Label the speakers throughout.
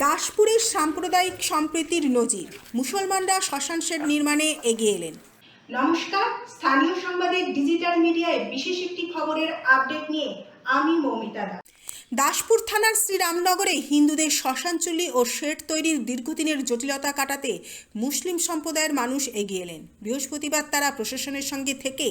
Speaker 1: দাসপুরের সাম্প্রদায়িক সম্প্রীতির নজির। মুসলমানরা শ্মশান শেড নির্মাণে এগিয়ে এলেন। নমস্কার, স্থানীয় সংবাদের ডিজিটাল মিডিয়ায় বিশেষ একটি খবরের আপডেট নিয়ে আমি মৌমিতা দাস দাসপুর থানার শ্রীরামনগরে হিন্দুদের শ্মশানচুল্লি ও শেড তৈরির দীর্ঘদিনের জটিলতা কাটাতে মুসলিম সম্প্রদায়ের মানুষ এগিয়ে এলেন। বৃহস্পতিবার তারা প্রশাসনের সঙ্গে থেকে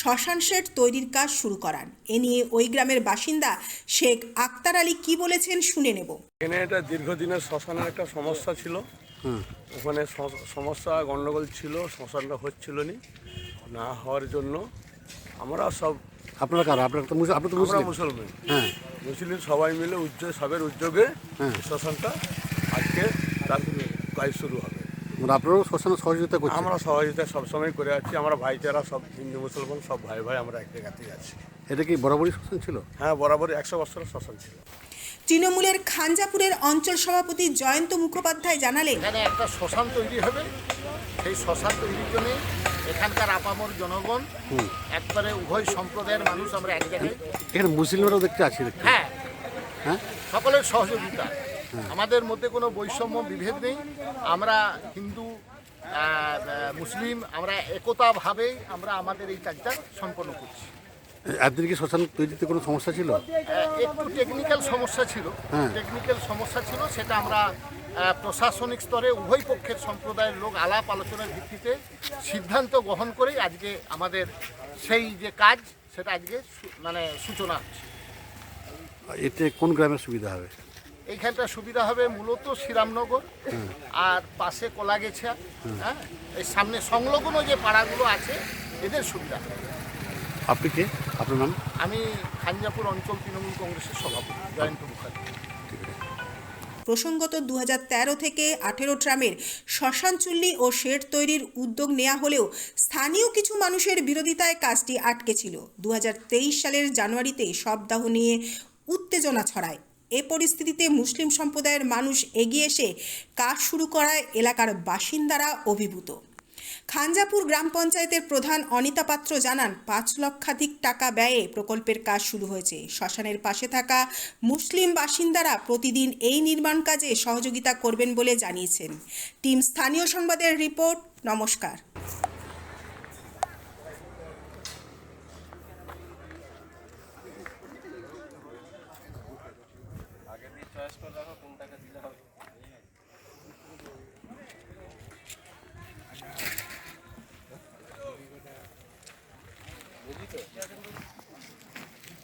Speaker 1: শ্মশান শেড তৈরির কাজ শুরু করান। এ নিয়ে ওই গ্রামের বাসিন্দা শেখ আক্তার আলী কি বলেছেন শুনে নেব।
Speaker 2: এখানে একটা দীর্ঘদিনের শ্মশানের একটা সমস্যা ছিল। ওখানে সমস্যা গণ্ডগোল ছিল শ্মশানটা হচ্ছিল নি না হওয়ার জন্য। আমরা সব
Speaker 3: আপনারা কারা? আপনারা তো মুসলিম আপনি তো
Speaker 2: আমরা
Speaker 3: মুসলিম।
Speaker 2: মুসলমান।
Speaker 3: হ্যাঁ।
Speaker 2: মুসলিম সবাই মিলে উদ্যোগ সবের উদ্যোগে
Speaker 3: হ্যাঁ।
Speaker 2: শ্মশানটা আজকে তার কাজ শুরু হবে।
Speaker 3: মানে আপনারাও শ্মশানে সহযোগিতা করছেন?
Speaker 2: আমরা সহযোগিতা সবসময় করে আছি। আমরা ভাইচারা সব হিন্দু মুসলমান সব ভাই ভাই আমরা এক জায়গাতেই আছি।
Speaker 3: এটা কি বরাবরই শ্মশান ছিল?
Speaker 2: হ্যাঁ বরাবর একশো বছরের শ্মশান ছিল।
Speaker 1: তৃণমূলের খাঞ্জাপুরের অঞ্চল সভাপতি জয়ন্ত মুখোপাধ্যায় জানালেন
Speaker 4: এখানে একটা শ্মশান তৈরি হবে। সেই শ্মশান তৈরির জন্য এখানকার আপামর জনগণ একবারে উভয় সম্প্রদায়ের মানুষ আমরা এক জায়গায়
Speaker 3: এখানে মুসলিমরাও দেখতে আছি
Speaker 4: হ্যাঁ।
Speaker 3: হ্যাঁ?
Speaker 4: সকলের সহযোগিতা। আমাদের মধ্যে কোনো বৈষম্য বিভেদ নেই। আমরা হিন্দু মুসলিম আমরা একতাভাবে আমরা আমাদের এই কাজটা সম্পন্ন করছি।
Speaker 3: একদিন কি শ্মশান তৈরিতে কোনো সমস্যা ছিল?
Speaker 4: একটু টেকনিক্যাল সমস্যা ছিল। টেকনিক্যাল সমস্যা ছিল সেটা আমরা প্রশাসনিক স্তরে উভয় পক্ষের সম্প্রদায়ের লোক আলাপ আলোচনার ভিত্তিতে সিদ্ধান্ত গ্রহণ করেই আজকে আমাদের সেই যে কাজ সেটা আজকে মানে সূচনা হচ্ছে।
Speaker 3: এতে কোন গ্রামের সুবিধা হবে?
Speaker 4: এইখানটা সুবিধা হবে মূলত শ্রীরামনগর আর পাশে কলাগেছা হ্যাঁ? এই সামনে সংলগ্ন যে পাড়াগুলো আছে এদের সুবিধা হবে।
Speaker 3: আপনি কে? আপনার নাম?
Speaker 4: আমি খাঞ্জাপুর অঞ্চল তৃণমূল কংগ্রেসের সভাপতি জয়ন্ত মুখার্জি।
Speaker 1: প্রসঙ্গত দু হাজার তেরো থেকে আঠেরো ট্রামের শ্মশান চুল্লি ও শেড তৈরির উদ্যোগ নেওয়া হলেও স্থানীয় কিছু মানুষের বিরোধিতায় কাজটি আটকে ছিল। দু হাজার তেইশ সালের জানুয়ারিতে শবদাহ নিয়ে উত্তেজনা ছড়ায়। এ পরিস্থিতিতে মুসলিম সম্প্রদায়ের মানুষ এগিয়ে এসে কাজ শুরু করায় এলাকার বাসিন্দারা অভিভূত। খানজাপুর গ্রাম পঞ্চায়েতের প্রধান অনিতা পাত্র জানান, পাঁচ লক্ষাধিক টাকা ব্যয়ে প্রকল্পের কাজ শুরু হয়েছে। শ্মশানের পাশে থাকা মুসলিম বাসিন্দারা প্রতিদিন এই নির্মাণ কাজে সহযোগিতা করবেন বলে জানিয়েছেন। টিম স্থানীয় সংবাদের রিপোর্ট, নমস্কার।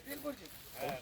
Speaker 3: ফিল করছিস? হ্যাঁ,